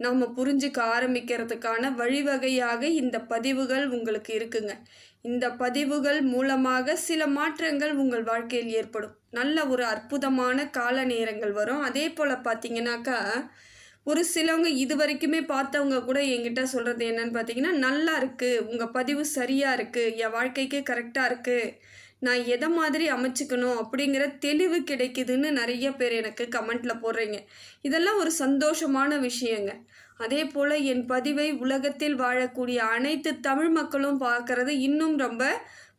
நாம் புரிஞ்சுக்க ஆரம்பிக்கிறதுக்கான வழிவகையாக இந்த பதிவுகள் உங்களுக்கு இருக்குங்க. இந்த பதிவுகள் மூலமாக சில மாற்றங்கள் உங்கள் வாழ்க்கையில் ஏற்படும். நல்ல ஒரு அற்புதமான கால நேரங்கள் வரும். அதே போல் பார்த்தீங்கன்னாக்கா ஒரு சிலவங்க இது வரைக்குமே பார்த்தவங்க கூட என்கிட்ட சொல்கிறது என்னன்னு பார்த்தீங்கன்னா நல்லா இருக்குது உங்கள் பதிவு சரியாக இருக்குது என் வாழ்க்கைக்கு கரெக்டாக இருக்குது நான் எதை மாதிரி அமைச்சுக்கணும் அப்படிங்கிற தெளிவு கிடைக்குதுன்னு நிறைய பேர் எனக்கு கமெண்ட்டில் போடுறீங்க. இதெல்லாம் ஒரு சந்தோஷமான விஷயங்க. அதே போல் என் பதிவை உலகத்தில் வாழக்கூடிய அனைத்து தமிழ் மக்களும் பார்க்குறது இன்னும் ரொம்ப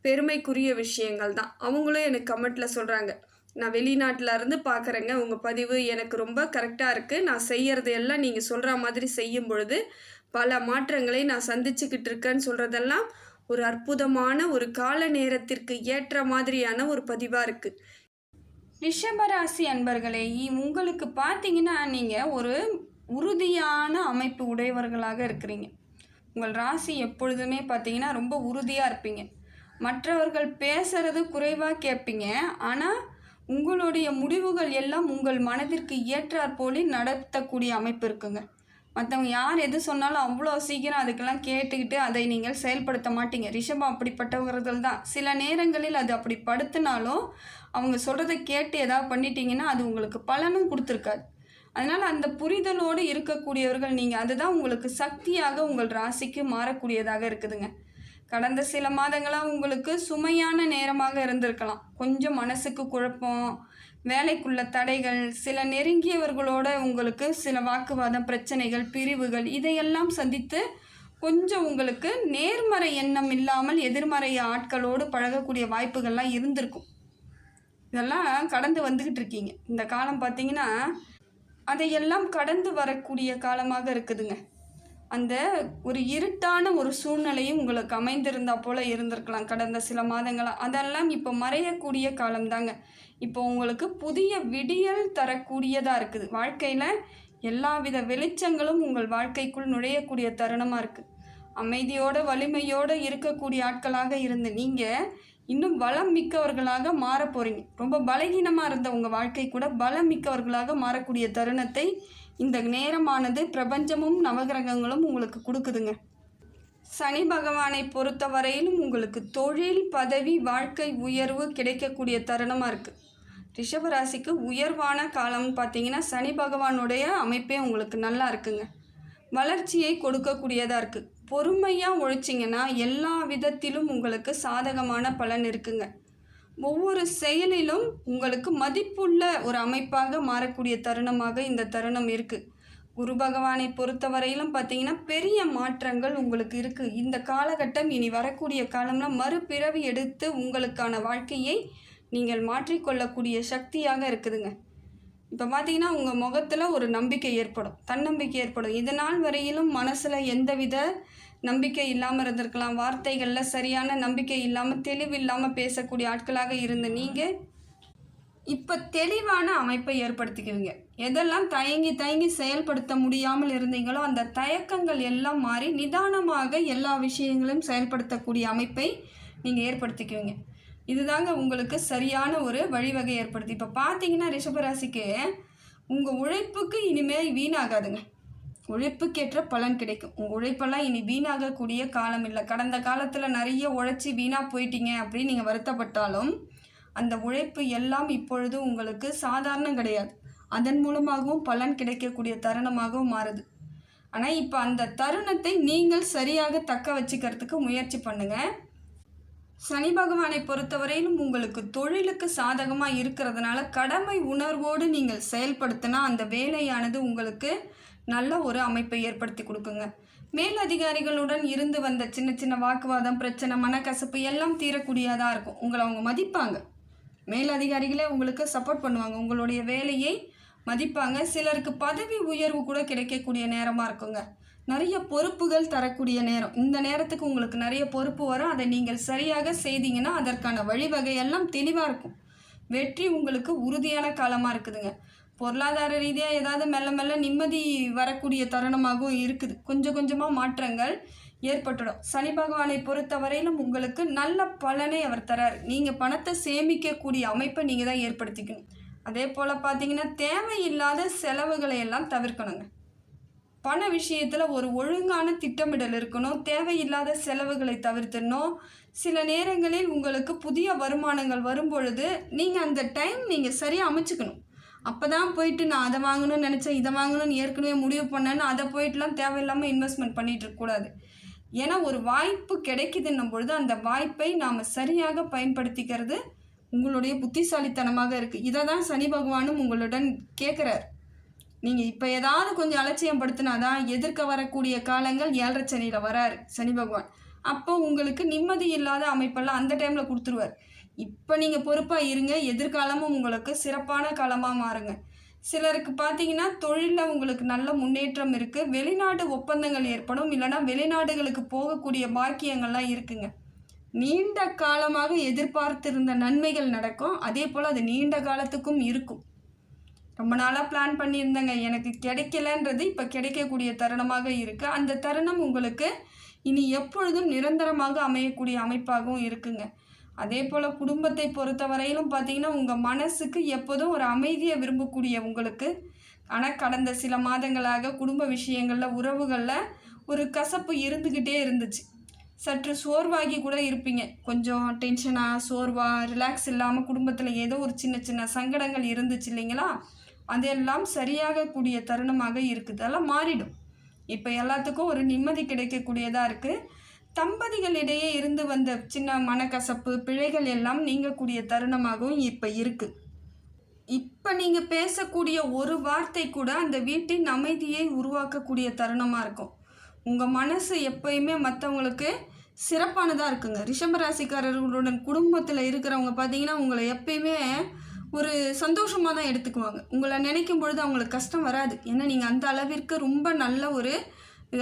பெருமைக்குரிய விஷயங்கள் தான். அவங்களும் எனக்கு கமெண்ட்டில் சொல்கிறாங்க நான் வெளிநாட்டில் இருந்து பார்க்குறேங்க. உங்கள் பதிவு எனக்கு ரொம்ப கரெக்டாக இருக்குது நான் செய்கிறது எல்லாம் நீங்கள் சொல்கிற மாதிரி செய்யும் பொழுது பல மாற்றங்களை நான் சந்திச்சுக்கிட்டு இருக்கேன்னு சொல்கிறதெல்லாம் ஒரு அற்புதமான ஒரு கால நேரத்திற்கு ஏற்ற மாதிரியான ஒரு பதிவாக இருக்குது ரிஷபராசி அன்பர்களே உங்களுக்கு பார்த்தீங்கன்னா நீங்கள் ஒரு உறுதியான அமைப்பு உடையவர்களாக இருக்கிறீங்க. உங்கள் ராசி எப்பொழுதுமே பார்த்தீங்கன்னா ரொம்ப உறுதியாக இருப்பீங்க. மற்றவர்கள் பேசுறது குறைவாக கேட்பீங்க. ஆனால் உங்களுடைய முடிவுகள் எல்லாம் உங்கள் மனதிற்கு ஏற்றாற்போலி நடத்தக்கூடிய அமைப்பு இருக்குங்க. மற்றவங்க யார் எது சொன்னாலும் அவ்வளோ சீக்கிரம் அதுக்கெல்லாம் கேட்டுக்கிட்டு அதை நீங்கள் செயல்படுத்த மாட்டீங்க. ரிஷபம் அப்படிப்பட்டவர்கள் தான். சில நேரங்களில் அது அப்படி படுத்தினாலும் அவங்க சொல்கிறத கேட்டு எதாவது பண்ணிட்டீங்கன்னா அது உங்களுக்கு பலனும் கொடுத்துருக்காது. அதனால் அந்த புரிதலோடு இருக்கக்கூடியவர்கள் நீங்கள் அதுதான் உங்களுக்கு சக்தியாக உங்கள் ராசிக்கு மாறக்கூடியதாக இருக்குதுங்க. கடந்த சில மாதங்களாக உங்களுக்கு சுமையான நேரமாக இருந்திருக்கலாம். கொஞ்சம் மனசுக்கு குழப்பம் வேலைக்குள்ள தடைகள் சில நெருங்கியவர்களோட உங்களுக்கு சில வாக்குவாதம் பிரச்சனைகள் பிரிவுகள் இதையெல்லாம் சந்தித்து கொஞ்சம் உங்களுக்கு நேர்மறை எண்ணம் இல்லாமல் எதிர்மறை ஆட்களோடு பழகக்கூடிய வாய்ப்புகள்லாம் இருந்திருக்கும். இதெல்லாம் கடந்து வந்துக்கிட்டு இருக்கீங்க. இந்த காலம் பார்த்தீங்கன்னா அதையெல்லாம் கடந்து வரக்கூடிய காலமாக இருக்குதுங்க. அந்த ஒரு இருட்டான ஒரு சூழ்நிலையும் உங்களுக்கு அமைந்திருந்தா போல இருந்திருக்கலாம் கடந்த சில மாதங்களாக அதெல்லாம் இப்போ மறையக்கூடிய காலம்தாங்க. இப்போ உங்களுக்கு புதிய விடியல் தரக்கூடியதாக இருக்குது. வாழ்க்கையில் எல்லாவித வெளிச்சங்களும் உங்கள் வாழ்க்கைக்குள் நுழையக்கூடிய தருணமாக இருக்குது அமைதியோட வலிமையோடு இருக்கக்கூடிய ஆட்களாக இருந்த நீங்கள் இன்னும் பலம் மிக்கவர்களாக மாற போகிறீங்க ரொம்ப பலகீனமாக இருந்த உங்கள் வாழ்க்கை கூட பலம் மிக்கவர்களாக மாறக்கூடிய தருணத்தை இந்த நேரமானது பிரபஞ்சமும் நவகிரகங்களும் உங்களுக்கு கொடுக்குதுங்க. சனி பகவானை பொறுத்தவரையிலும் உங்களுக்கு தொழில் பதவி வாழ்க்கை உயர்வு கிடைக்கக்கூடிய தருணமாக இருக்குது ரிஷபராசிக்கு உயர்வான காலம்னு பார்த்தீங்கன்னா சனி பகவானுடைய அமைப்பே உங்களுக்கு நல்லா இருக்குங்க. வளர்ச்சியை கொடுக்கக்கூடியதாக இருக்குது பொறுமையாக உழைச்சிங்கன்னா எல்லா விதத்திலும் உங்களுக்கு சாதகமான பலன் இருக்குங்க. ஒவ்வொரு செயலிலும் உங்களுக்கு மதிப்புள்ள ஒரு அமைப்பாக மாறக்கூடிய தருணமாக இந்த தருணம் இருக்குது குரு பகவானை பொறுத்தவரையிலும் பார்த்தீங்கன்னா பெரிய மாற்றங்கள் உங்களுக்கு இருக்குது இந்த காலகட்டம் இனி வரக்கூடிய காலம்லாம் மறுபிறவி எடுத்து உங்களுக்கான வாழ்க்கையை நீங்கள் மாற்றிக்கொள்ளக்கூடிய சக்தியாக இருக்குதுங்க. இப்போ பார்த்தீங்கன்னா உங்கள் முகத்தில் ஒரு நம்பிக்கை ஏற்படும். தன்னம்பிக்கை ஏற்படும். இது நாள் வரையிலும் மனசில் எந்தவித நம்பிக்கை இல்லாமல் இருந்திருக்கலாம். வார்த்தைகளில் சரியான நம்பிக்கை இல்லாமல் தெளிவு இல்லாமல் பேசக்கூடிய ஆட்களாக இருந்த நீங்கள் இப்போ தெளிவான அமைப்பை ஏற்படுத்திக்குவீங்க. எதெல்லாம் தயங்கி தயங்கி செயல்படுத்த முடியாமல் இருந்தீங்களோ அந்த தயக்கங்கள் எல்லாம் மாறி நிதானமாக எல்லா விஷயங்களையும் செயல்படுத்தக்கூடிய அமைப்பை நீங்கள் ஏற்படுத்திக்குவீங்க. இதுதாங்க உங்களுக்கு சரியான ஒரு வழிவகை ஏற்படுது. இப்போ பார்த்தீங்கன்னா ரிஷபராசிக்கு உங்கள் உழைப்புக்கு இனிமேல் வீணாகாதுங்க. உழைப்புக்கேற்ற பலன் கிடைக்கும். உங்கள் உழைப்பெல்லாம் இனி வீணாகக்கூடிய காலம் இல்லை. கடந்த காலத்தில் நிறைய உழைச்சி வீணாக போயிட்டீங்க அப்படின்னு நீங்கள் வருத்தப்பட்டாலும் அந்த உழைப்பு எல்லாம் இப்பொழுது உங்களுக்கு சாதாரணம் கிடையாது. அதன் மூலமாகவும் பலன் கிடைக்கக்கூடிய தருணமாகவும் மாறுது. ஆனால் இப்போ அந்த தருணத்தை நீங்கள் சரியாக தக்க வச்சுக்கிறதுக்கு முயற்சி பண்ணுங்கள் சனி பகவானை பொறுத்தவரையிலும் உங்களுக்கு தொழிலுக்கு சாதகமாக இருக்கிறதுனால கடமை உணர்வோடு நீங்கள் செயல்படுத்தினா அந்த வேலையானது உங்களுக்கு நல்ல ஒரு அமைப்பை ஏற்படுத்தி கொடுக்குங்க. மேல் அதிகாரிகளுடன் இருந்து வந்த சின்ன சின்ன வாக்குவாதம் பிரச்சனை மனக்கசப்பு எல்லாம் தீரக்கூடியதாக இருக்கும். உங்களை அவங்க மதிப்பாங்க. மேல் அதிகாரிகளே உங்களுக்கு சப்போர்ட் பண்ணுவாங்க. உங்களுடைய வேலையை மதிப்பாங்க. சிலருக்கு பதவி உயர்வு கூட கிடைக்கக்கூடிய நேரமாக இருக்குங்க. நிறைய பொறுப்புகள் தரக்கூடிய நேரம். இந்த நேரத்துக்கு உங்களுக்கு நிறைய பொறுப்பு வரும். அதை நீங்கள் சரியாக செய்தீங்கன்னா அதற்கான வழிவகை எல்லாம் தெளிவாக இருக்கும். வெற்றி உங்களுக்கு உறுதியான காலமாக இருக்குதுங்க. பொருளாதார ரீதியாக ஏதாவது மெல்ல மெல்ல நிம்மதி வரக்கூடிய தருணமாகவும் இருக்குது. கொஞ்சம் கொஞ்சமாக மாற்றங்கள் ஏற்பட்டுடும். சனி பகவானை பொறுத்தவரையிலும் உங்களுக்கு நல்ல பலனை அவர் தரார். நீங்கள் பணத்தை சேமிக்கக்கூடிய அமைப்பை நீங்கள் தான் ஏற்படுத்திக்கணும். அதே போல் பார்த்தீங்கன்னா தேவையில்லாத செலவுகளை எல்லாம் தவிர்க்கணுங்க. பண விஷயத்தில் ஒரு ஒழுங்கான திட்டமிடல் இருக்கணும் தேவையில்லாத செலவுகளை தவிர்த்துடணும். சில நேரங்களில் உங்களுக்கு புதிய வருமானங்கள் வரும்பொழுது நீங்கள் அந்த டைம் நீங்கள் சரியாக அமைச்சுக்கணும். அப்போ தான் போயிட்டு நான் அதை வாங்கணும்னு நினச்சேன் இதை வாங்கணும்னு ஏற்கனவே முடிவு பண்ணேன்னு அதை போயிட்டுலாம் தேவையில்லாமல் இன்வெஸ்ட்மெண்ட் பண்ணிகிட்டு இருக்கக்கூடாது ஏன்னா ஒரு வாய்ப்பு கிடைக்குதுன்னும் பொழுது அந்த வாய்ப்பை நாம் சரியாக பயன்படுத்திக்கிறது உங்களுடைய புத்திசாலித்தனமாக இருக்குது இதை தான் சனி பகவானும் உங்களுடன் கேட்குறார் நீங்கள் இப்போ ஏதாவது கொஞ்சம் அலட்சியம் படுத்தினாதான் எதிர்க்க வரக்கூடிய காலங்கள் ஏழரை சனியில் வராரு சனி பகவான். அப்போ உங்களுக்கு நிம்மதி இல்லாத அமைப்பெல்லாம் அந்த டைமில் கொடுத்துருவார். இப்போ நீங்கள் பொறுப்பாக இருங்க எதிர்காலமும் உங்களுக்கு சிறப்பான காலமாக மாறுங்க. சிலருக்கு பார்த்தீங்கன்னா தொழிலில் உங்களுக்கு நல்ல முன்னேற்றம் இருக்குது வெளிநாட்டு ஒப்பந்தங்கள் ஏற்படும் இல்லைனா வெளிநாடுகளுக்கு போகக்கூடிய பாக்கியங்கள்லாம் இருக்குங்க. நீண்ட காலமாக எதிர்பார்த்திருந்த நன்மைகள் நடக்கும் அதே போல் அது நீண்ட காலத்துக்கும் இருக்கும். ரொம்ப நாளாக பிளான் பண்ணியிருந்தேங்க. எனக்கு கிடைக்கலன்றது இப்போ கிடைக்கக்கூடிய தருணமாக இருக்குது அந்த தருணம் உங்களுக்கு இனி எப்பொழுதும் நிரந்தரமாக அமையக்கூடிய அமைப்பாகவும் இருக்குங்க. அதே போல் குடும்பத்தை பொறுத்தவரையிலும் பார்த்தீங்கன்னா உங்கள் மனசுக்கு எப்போதும் ஒரு அமைதியை விரும்பக்கூடிய உங்களுக்கு ஆனால் கடந்த சில மாதங்களாக குடும்ப விஷயங்களில் உறவுகளில் ஒரு கசப்பு இருந்துக்கிட்டே இருந்துச்சு. சற்று சோர்வாகி கூட இருப்பீங்க. கொஞ்சம் டென்ஷனாக சோர்வாக ரிலாக்ஸ் இல்லாமல் குடும்பத்தில் ஏதோ ஒரு சின்ன சின்ன சங்கடங்கள் இருந்துச்சு இல்லைங்களா? அதெல்லாம் சரியாக கூடிய தருணமாக இருக்குது. அதெல்லாம் மாறிடும். இப்போ எல்லாத்துக்கும் ஒரு நிம்மதி கிடைக்கக்கூடியதாக இருக்குது தம்பதிகளிடையே இருந்து வந்த சின்ன மனக்கசப்பு பிழைகள் எல்லாம் நீங்கக்கூடிய தருணமாகவும் இப்போ இருக்குது இப்போ நீங்கள் பேசக்கூடிய ஒரு வார்த்தை கூட அந்த வீட்டின் அமைதியை உருவாக்கக்கூடிய தருணமாக இருக்கும். உங்கள் மனசு எப்பயுமே மற்றவங்களுக்கு சிறப்பானதாக இருக்குங்க. ரிஷபராசிக்காரர்களுடன் குடும்பத்தில் இருக்கிறவங்க பார்த்தீங்கன்னா உங்களை எப்பயுமே ஒரு சந்தோஷமாக தான் எடுத்துக்குவாங்க. உங்களை நினைக்கும் பொழுது அவங்களுக்கு கஷ்டம் வராது. ஏன்னா நீங்கள் அந்த அளவிற்கு ரொம்ப நல்ல ஒரு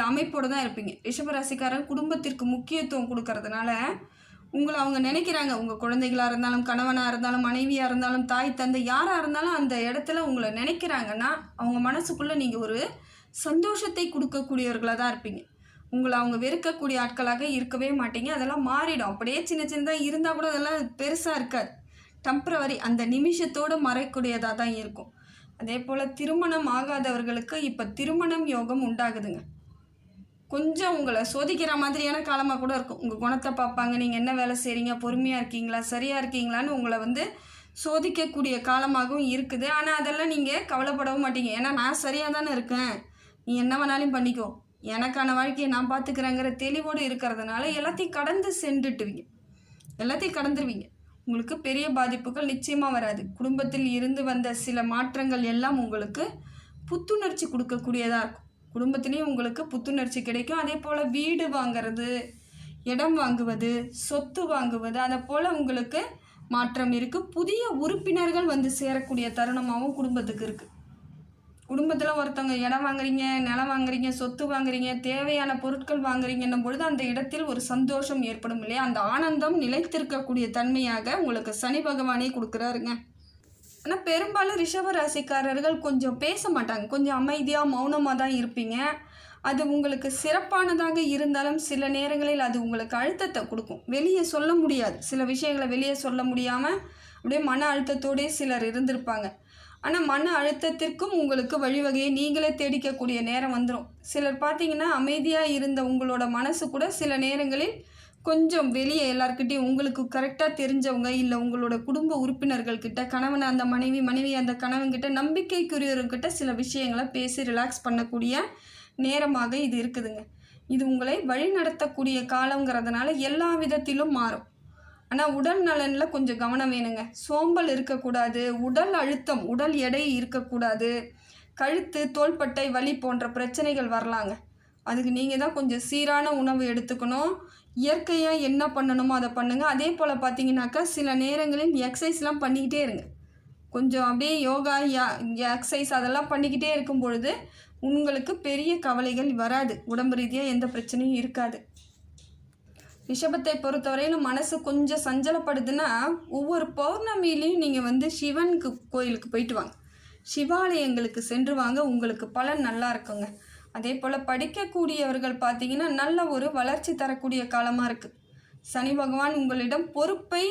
அமைப்போடு தான் இருப்பீங்க. ரிஷபராசிக்காரர் குடும்பத்திற்கு முக்கியத்துவம் கொடுக்கறதுனால உங்களை அவங்க நினைக்கிறாங்க. உங்கள் குழந்தைகளாக இருந்தாலும் கணவனாக இருந்தாலும் மனைவியாக இருந்தாலும் தாய் தந்தை யாராக இருந்தாலும் அந்த இடத்துல உங்களை நினைக்கிறாங்கன்னா அவங்க மனசுக்குள்ளே நீங்கள் ஒரு சந்தோஷத்தை கொடுக்கக்கூடியவர்களாக தான் இருப்பீங்க. உங்களை அவங்க வெறுக்கக்கூடிய ஆட்களாக இருக்கவே மாட்டீங்க. அதெல்லாம் மாறிடும். அப்படியே சின்ன சின்னதாக இருந்தால் கூட அதெல்லாம் பெருசாக இருக்காது. டெம்ப்ரவரி அந்த நிமிஷத்தோடு மறைக்கூடியதாக தான் இருக்கும். அதே போல் திருமணம் ஆகாதவர்களுக்கு இப்போ திருமணம் யோகம் உண்டாகுதுங்க. கொஞ்சம் உங்களை சோதிக்கிற மாதிரியான காலமாக கூட இருக்கும். உங்கள் குணத்தை பார்ப்பாங்க. நீங்கள் என்ன வேலை செய்கிறீங்க பொறுமையாக இருக்கீங்களா? சரியாக இருக்கீங்களான்னு உங்களை வந்து சோதிக்கக்கூடிய காலமாகவும் இருக்குது. ஆனால் அதெல்லாம் நீங்கள் கவலைப்படவும் மாட்டீங்க. ஏன்னா நான் சரியாக தானே இருக்கேன். நீ என்ன வேணாலும் பண்ணிக்கோ. எனக்கான வாழ்க்கையை நான் பார்த்துக்கிறேங்கிற தெளிவோடு இருக்கிறதுனால எல்லாத்தையும் கடந்து சென்றுட்டுவீங்க. எல்லாத்தையும் கடந்துருவீங்க. உங்களுக்கு பெரிய பாதிப்புகள் நிச்சயமாக வராது. குடும்பத்தில் இருந்து வந்த சில மாற்றங்கள் எல்லாம் உங்களுக்கு புத்துணர்ச்சி கொடுக்கக்கூடியதாக இருக்கும். குடும்பத்துலேயும் உங்களுக்கு புத்துணர்ச்சி கிடைக்கும். அதே போல் வீடு வாங்கிறது இடம் வாங்குவது சொத்து வாங்குவது அதை போல் உங்களுக்கு மாற்றம் இருக்குது புதிய உறுப்பினர்கள் வந்து சேரக்கூடிய தருணமாகவும் குடும்பத்துக்கு இருக்குது குடும்பத்தில் ஒருத்தவங்க இடம் வாங்குறீங்க நிலம் வாங்குறீங்க சொத்து வாங்குறீங்க தேவையான பொருட்கள் வாங்குறீங்கன்னும் பொழுது அந்த இடத்தில் ஒரு சந்தோஷம் ஏற்படும் இல்லையா? அந்த ஆனந்தம் நிலைத்திருக்கக்கூடிய தன்மையாக உங்களுக்கு சனி பகவானே கொடுக்குறாருங்க. ஆனால் பெரும்பாலும் ரிஷப ராசிக்காரர்கள் கொஞ்சம் பேச மாட்டாங்க. கொஞ்சம் அமைதியாக மௌனமாக தான் இருப்பீங்க. அது உங்களுக்கு சிறப்பானதாக இருந்தாலும் சில நேரங்களில் அது உங்களுக்கு அழுத்தத்தை கொடுக்கும். வெளியே சொல்ல முடியாது. சில விஷயங்களை வெளியே சொல்ல முடியாமல் அப்படியே மன அழுத்தத்தோடே சிலர் இருந்திருப்பாங்க. ஆனால் மன அழுத்தத்திற்கும் உங்களுக்கு வழிவகையை. நீங்களே தேடிக்கக்கூடிய நேரம் வந்துடும் சிலர் பார்த்தீங்கன்னா அமைதியாக இருந்த உங்களோட மனசு கூட சில நேரங்களில் கொஞ்சம் வெளியே எல்லாருக்கிட்டையும் உங்களுக்கு கரெக்டாக தெரிஞ்சவங்க இல்லை உங்களோட குடும்ப உறுப்பினர்கள்கிட்ட கணவனை கணவன் அந்த மனைவி மனைவி அந்த கணவன்கிட்ட நம்பிக்கைக்குரியவர்கிட்ட சில விஷயங்களை பேசி ரிலாக்ஸ் பண்ணக்கூடிய நேரமாக இது இருக்குதுங்க. இது உங்களை வழி நடத்தக்கூடிய காலங்கிறதுனால எல்லா விதத்திலும் மாறும். ஆனால் உடல் நலனில் கொஞ்சம் கவனம் வேணுங்க. சோம்பல் இருக்கக்கூடாது உடல் அழுத்தம் உடல் எடை இருக்கக்கூடாது கழுத்து தோள்பட்டை வலி போன்ற பிரச்சனைகள் வரலாங்க. அதுக்கு நீங்கள் தான் கொஞ்சம் சீரான உணவு எடுத்துக்கணும். இயற்கையாக என்ன பண்ணணுமோ அதை பண்ணுங்கள் அதே போல் பார்த்தீங்கன்னாக்கா சில நேரங்களில் எக்ஸசைஸ்லாம் பண்ணிக்கிட்டே இருங்க. கொஞ்சம் அப்படியே யோகா எக்ஸசைஸ் அதெல்லாம் பண்ணிக்கிட்டே இருக்கும் பொழுது உங்களுக்கு பெரிய கவலைகள் வராது. உடம்பு ரீதியாக எந்த பிரச்சனையும் இருக்காது. ரிஷபத்தை பொறுத்தவரையிலும் மனசு கொஞ்சம் சஞ்சலப்படுதுன்னா ஒவ்வொரு பௌர்ணமியிலையும் நீங்கள் வந்து சிவனுக்கு கோயிலுக்கு போயிட்டு வாங்க. சிவாலயங்களுக்கு சென்று வாங்க. உங்களுக்கு பலன் நல்லா இருக்குங்க. அதே போல் படிக்கக்கூடியவர்கள் பார்த்தீங்கன்னா நல்ல ஒரு வளர்ச்சி தரக்கூடிய காலமாக இருக்குது சனி பகவான் உங்களிடம் பொறுப்பை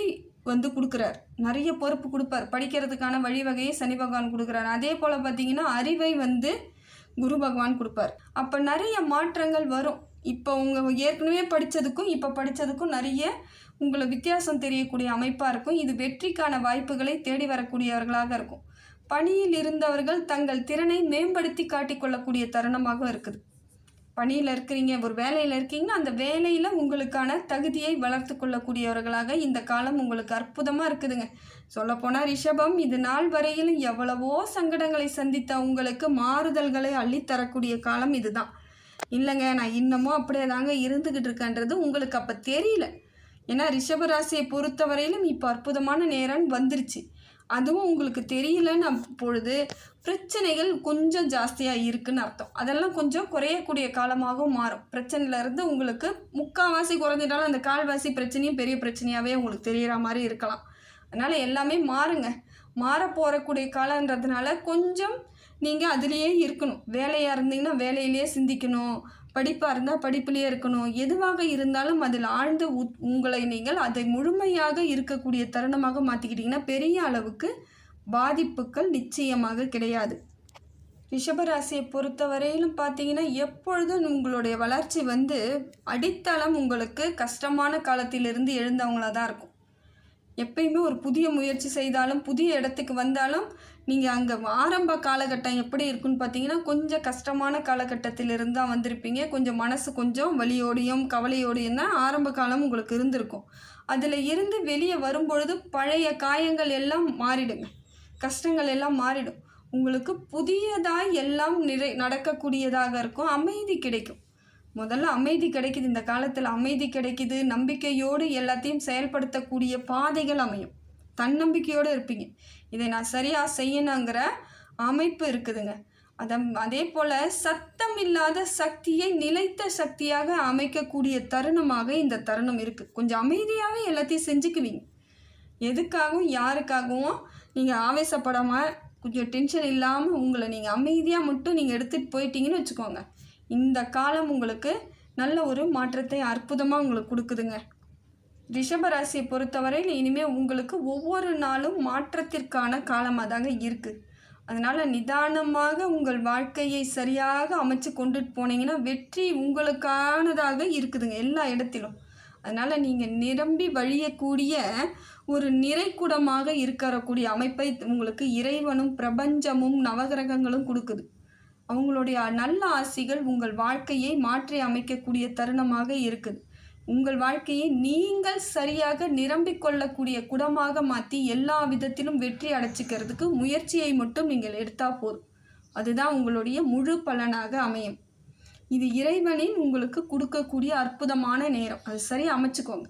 வந்து கொடுக்குறார். நிறைய பொறுப்பு கொடுப்பார். படிக்கிறதுக்கான வழிவகையை சனி பகவான் கொடுக்குறார். அதே போல் பார்த்தீங்கன்னா அறிவை வந்து குரு பகவான் கொடுப்பார். அப்போ நிறைய மாற்றங்கள் வரும். இப்போ உங்கள் ஏற்கனவே படித்ததுக்கும் இப்போ படித்ததுக்கும் நிறைய உங்களை வித்தியாசம் தெரியக்கூடிய அமைப்பாக இருக்கும். இது வெற்றிக்கான வாய்ப்புகளை தேடி வரக்கூடியவர்களாக இருக்கும். பணியில் இருந்தவர்கள் தங்கள் திறனை மேம்படுத்தி காட்டிக்கொள்ளக்கூடிய தருணமாக இருக்குது. பணியில் இருக்கிறீங்க ஒரு வேலையில் இருக்கீங்கன்னா அந்த வேலையில் உங்களுக்கான தகுதியை வளர்த்து கொள்ளக்கூடியவர்களாக இந்த காலம் உங்களுக்கு அற்புதமாக இருக்குதுங்க. சொல்லப்போனால் ரிஷபம் இது நாள் வரையிலும் எவ்வளவோ சங்கடங்களை சந்தித்த உங்களுக்கு மாறுதல்களை அள்ளித்தரக்கூடிய காலம் இதுதான். இல்லைங்க நான் இன்னமும் அப்படியே தாங்க இருந்துக்கிட்டு இருக்கேன்றது உங்களுக்கு அப்போ தெரியல. ஏன்னா ரிஷபராசியை பொறுத்தவரையிலும் இப்போ அற்புதமான நேரம் வந்துருச்சு. அதுவும் உங்களுக்கு தெரியலன்னு பொழுது பிரச்சனைகள் கொஞ்சம் ஜாஸ்தியாக இருக்குன்னு அர்த்தம். அதெல்லாம் கொஞ்சம் குறையக்கூடிய காலமாகவும் மாறும். பிரச்சனையிலேருந்து உங்களுக்கு முக்கால்வாசி குறைஞ்சிட்டாலும் அந்த கால்வாசி பிரச்சனையும் பெரிய பிரச்சனையாகவே உங்களுக்கு தெரிகிற மாதிரி இருக்கலாம். அதனால் எல்லாமே மாறுங்க. மாற போகக்கூடிய காலன்றதுனால கொஞ்சம் நீங்கள் அதுலேயே இருக்கணும். வேலையாக இருந்தீங்கன்னா வேலையிலேயே சிந்திக்கணும். படிப்பாக இருந்தால் படிப்புலேயே இருக்கணும். எதுவாக இருந்தாலும் அதில் ஆழ்ந்து உங்களை நீங்கள் அதை முழுமையாக இருக்கக்கூடிய தருணமாக மாற்றிக்கிட்டிங்கன்னா பெரிய அளவுக்கு பாதிப்புகள் நிச்சயமாக கிடையாது. ரிஷபராசியை பொறுத்தவரையிலும் பார்த்தீங்கன்னா எப்பொழுதும் உங்களுடைய வளர்ச்சி வந்து அடித்தளம் உங்களுக்கு கஷ்டமான காலத்திலிருந்து எழுந்தவங்களாக தான் இருக்கும். எப்பயுமே ஒரு புதிய முயற்சி செய்தாலும் புதிய இடத்துக்கு வந்தாலும் நீங்கள் அங்கே ஆரம்ப காலகட்டம் எப்படி இருக்குன்னு பார்த்தீங்கன்னா கொஞ்சம் கஷ்டமான காலகட்டத்திலிருந்து தான் வந்திருப்பீங்க. கொஞ்சம் மனசு கொஞ்சம் வலியோடையும் கவலையோடையும் தான் ஆரம்ப காலம் உங்களுக்கு இருந்திருக்கும். அதில் இருந்து வெளியே வரும்பொழுது பழைய காயங்கள் எல்லாம் மாறிடுங்க கஷ்டங்கள் எல்லாம் மாறிடும். உங்களுக்கு புதியதாக எல்லாம் நிறை நடக்கக்கூடியதாக இருக்கும். அமைதி கிடைக்கும். முதல்ல அமைதி கிடைக்குது. இந்த காலத்தில் அமைதி கிடைக்குது. நம்பிக்கையோடு எல்லாத்தையும் செயல்படுத்தக்கூடிய பாதைகள் அமையும். தன்னம்பிக்கையோடு இருப்பீங்க. இதை நான் சரியாக செய்யணுங்கிற அமைப்பு இருக்குதுங்க. அதை அதே போல் சத்தம் இல்லாத சக்தியை நிலைத்த சக்தியாக அமைக்கக்கூடிய தருணமாக இந்த தருணம் இருக்குது கொஞ்சம் அமைதியாகவே எல்லாத்தையும் செஞ்சுக்குவீங்க. எதுக்காகவும் யாருக்காகவும் நீங்கள் ஆவேசப்படாமல் கொஞ்சம் டென்ஷன் இல்லாமல் உங்களை நீங்கள் அமைதியாக மட்டும் நீங்கள் எடுத்துகிட்டு போயிட்டீங்கன்னு வச்சுக்கோங்க. இந்த காலம் உங்களுக்கு நல்ல ஒரு மாற்றத்தை அற்புதமாக உங்களுக்கு கொடுக்குதுங்க. ரிஷபராசியை பொறுத்தவரையில் இனிமேல் உங்களுக்கு ஒவ்வொரு நாளும் மாற்றத்திற்கான காலமாக தாங்க இருக்குது அதனால் நிதானமாக உங்கள் வாழ்க்கையை சரியாக அமைச்சு கொண்டுட்டு போனீங்கன்னா வெற்றி உங்களுக்கானதாக இருக்குதுங்க எல்லா இடத்திலும். அதனால் நீங்கள் நிரம்பி வழியக்கூடிய ஒரு நிறைக்குடமாக இருக்கக்கூடிய அமைப்பை உங்களுக்கு இறைவனும் பிரபஞ்சமும் நவகிரகங்களும் கொடுக்குது. அவங்களுடைய நல்ல ஆசிகள் உங்கள் வாழ்க்கையை மாற்றி அமைக்கக்கூடிய தருணமாக இருக்குது. உங்கள் வாழ்க்கையை நீங்கள் சரியாக நிரம்பிக் கொள்ளக்கூடிய குடமாக மாற்றி எல்லா விதத்திலும் வெற்றி அடைச்சிக்கிறதுக்கு முயற்சியை மட்டும் நீங்கள் எடுத்தால் போதும். அதுதான் உங்களுடைய முழு பலனாக அமையும். இது இறைவனின் உங்களுக்கு கொடுக்கக்கூடிய அற்புதமான நேரம். அது சரி அமைச்சுக்கோங்க.